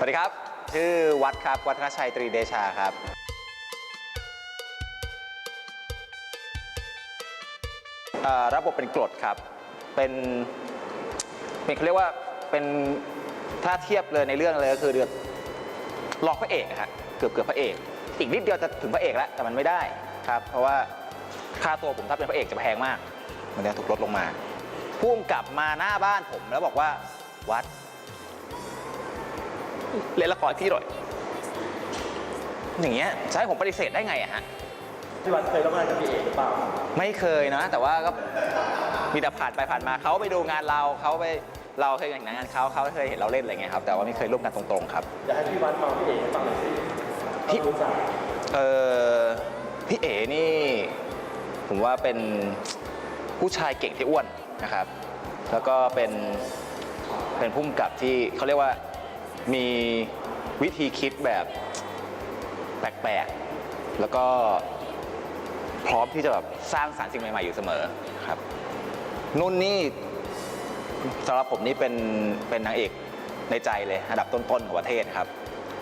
สวัสดีครับ ชื่อวัดครับ วัฒนชัยตรีเดชาครับอ่อรับบทเป็นกรดครับ เป็นเป็นเขาเรียกว่าเป็นถ้าเทียบเลยในเรื่องเลยก็คือเดือดหลอกพระเอกอะฮะเกือบเกือบพระเอก อีกนิดเดียวจะถึงพระเอกแล้วแต่มันไม่ได้ครับ เพราะว่าค่าตัวผมถ้าเป็นพระเอกจะแพงมาก มันจะถูกลดลงมาพุ่งกลับมาหน้าบ้านผมแล้วบอกว่าวัด เล่นละครที่หน่อย อย่างเงี้ยจะให้ผมปฏิเสธได้ไงอะฮะ พี่วัดเคยร่วมงานกับพี่เอกหรือเปล่าไม่เคยนะ แต่ว่าก็มีแต่ผ่านไปผ่านมาเขาไปดูงานเราเขาไปเราเคยเห็นงานเขาเขาเคยเห็นเราเล่นอะไรเงี้ยครับแต่ว่าไม่เคยร่วมกันตรงๆครับ อยากให้พี่วัดเมาพี่เอกให้ฟังหน่อยสิพี่รู้จักเออพี่เอ๋นี่ ผมว่าเป็นผู้ชายเก่งที่อ้วนนะครับ แล้วก็เป็นเป็นผู้กำกับที่เขาเรียกว่า มีวิธีคิดแบบแปลกๆ แล้วก็พร้อมที่จะแบบสร้างสารรค์สิ่งใหม่ๆอยู่เสมอครับ นุ่นนี่สำหรับผมนี่เป็นเป็นนางเอกในใจเลยอันดับต้นๆของประเทศครับ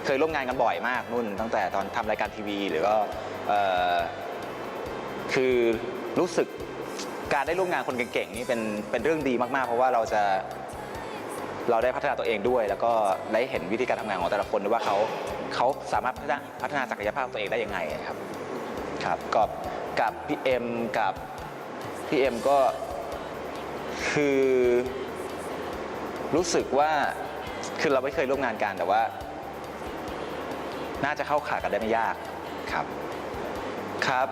เคยร่วมงานกันบ่อยมากนุ่น ตั้งแต่ตอนทำรายการทีวี หรือก็คือรู้สึกการได้ร่วมงานคนเก่งๆนี่เป็นเป็นเรื่องดีมากๆ เพราะว่าเราจะ เราได้พัฒนาตัวเองด้วย แล้วก็ได้เห็นวิธีการทำงานของแต่ละคนด้วยว่าเขาเขาสามารถพัฒนาศักยภาพตัวเองได้ยังไงครับครับกับกับพี่เอ็มกับพี่เอ็มก็คือรู้สึกว่าคือเราไม่เคยร่วมงานกันแต่ว่า น่าจะเข้าขากันได้ไม่ยากครับครับ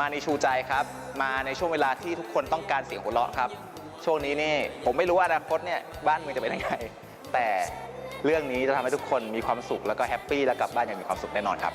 มาในชูใจครับ มาในช่วงเวลาที่ทุกคนต้องการเสียงหัวเราะครับ ช่วงนี้นี่ผมไม่รู้ว่าอนาคตเนี่ยบ้านเมืองจะเป็นยังไงแต่เรื่องนี้จะทำให้ทุกคนมีความสุขแล้วก็แฮปปี้แล้วกลับบ้านอย่างมีความสุขแน่นอนครับ